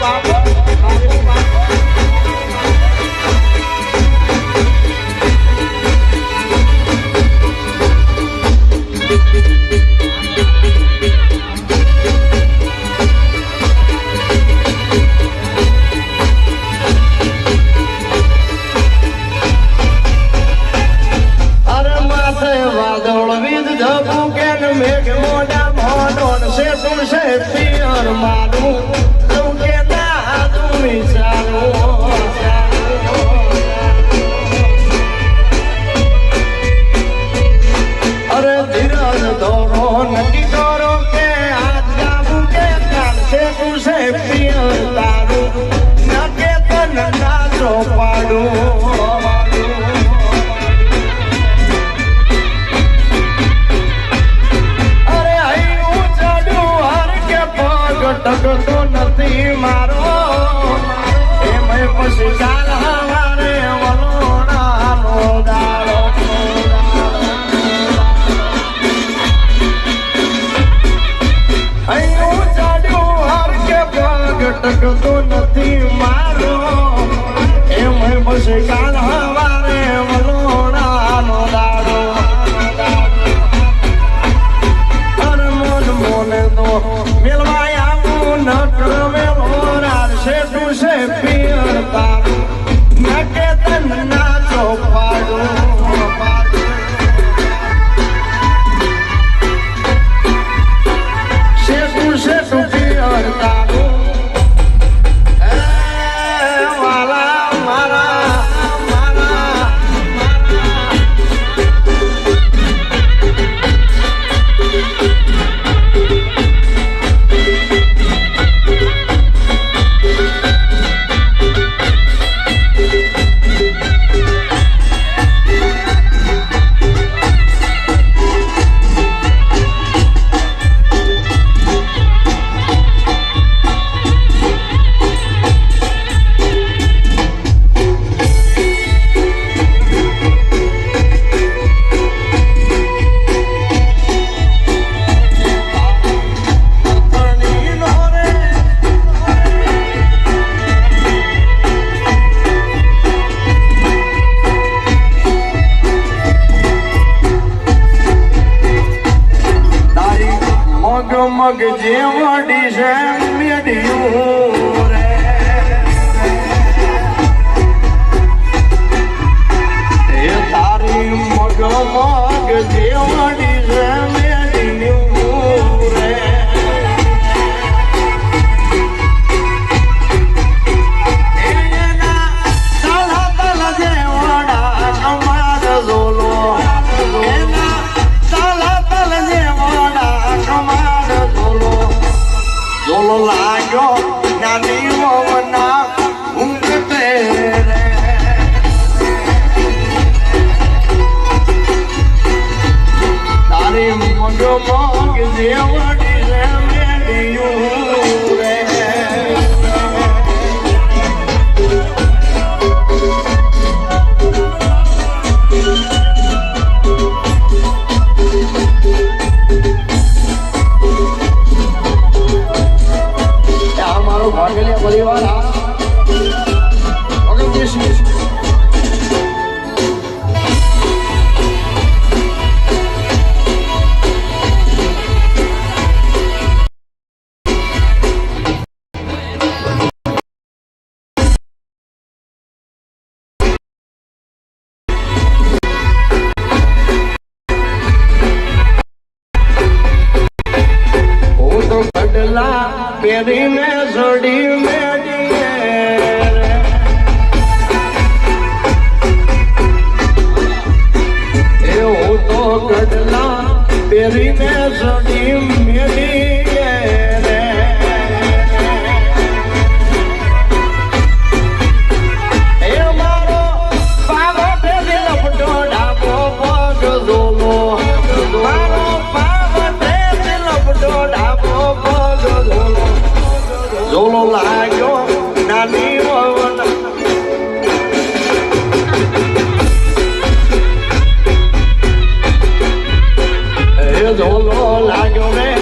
vamos વડી છે. પહેરીને જોડી મેં ઝોલો લાગ્યો રે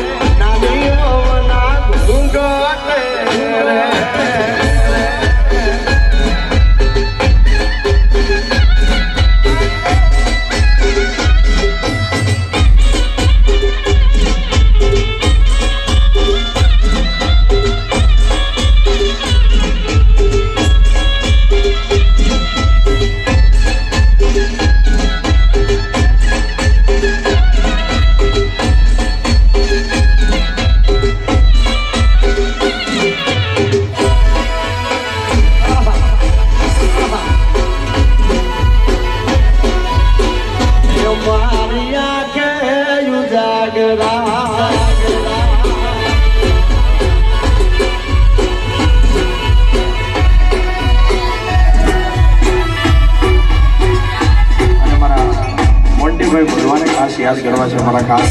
આવ્યા છે મારા ખાસ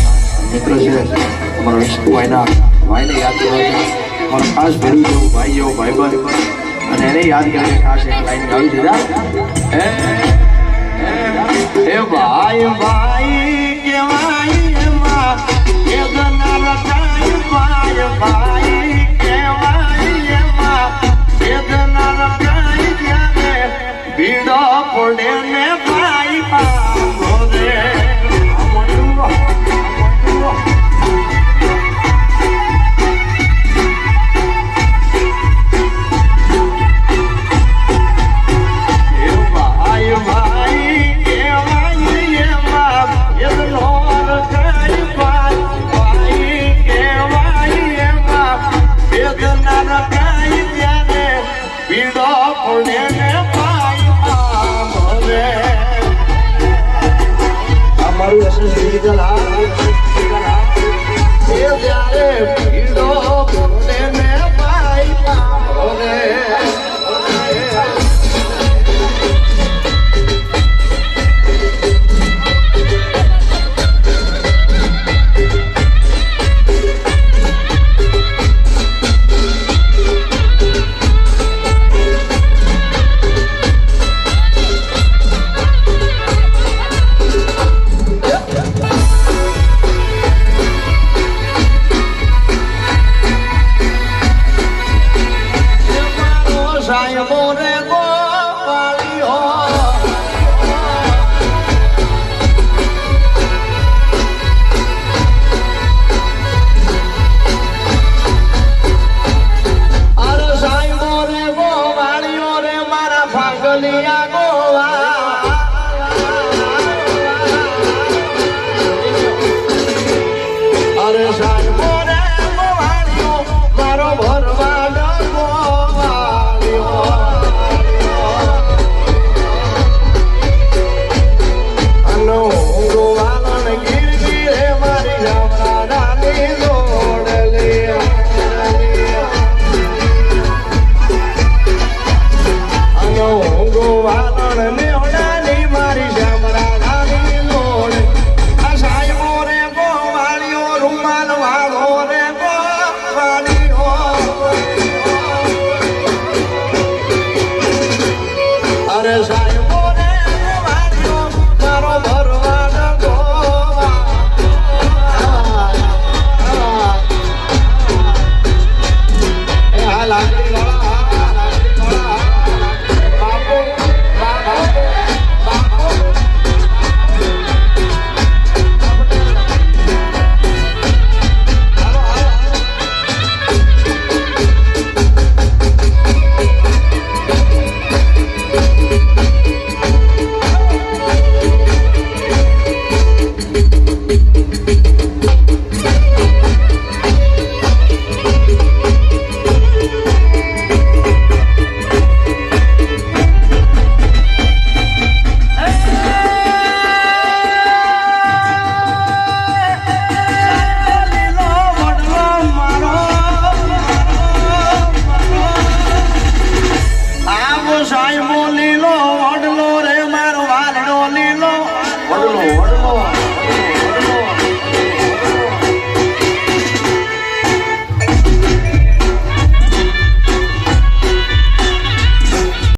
મિત્ર છે, અમારા વિષ્ણુભાઈના ભાઈને યાદ કરવા છે. મારા ખાસ ભેરું જેવું ભાઈ જેવો ભાઈ ભાઈ અને એને યાદ કરીને ખાસ એક લાઈન ગાવી દીધા. એ ભાઈ ભાઈ કેવાયમાં એ ગનારા થાય ભાઈ ભાઈ કેવાયમાં એ ગનારા થાય ભીડો પડે 是一个了 la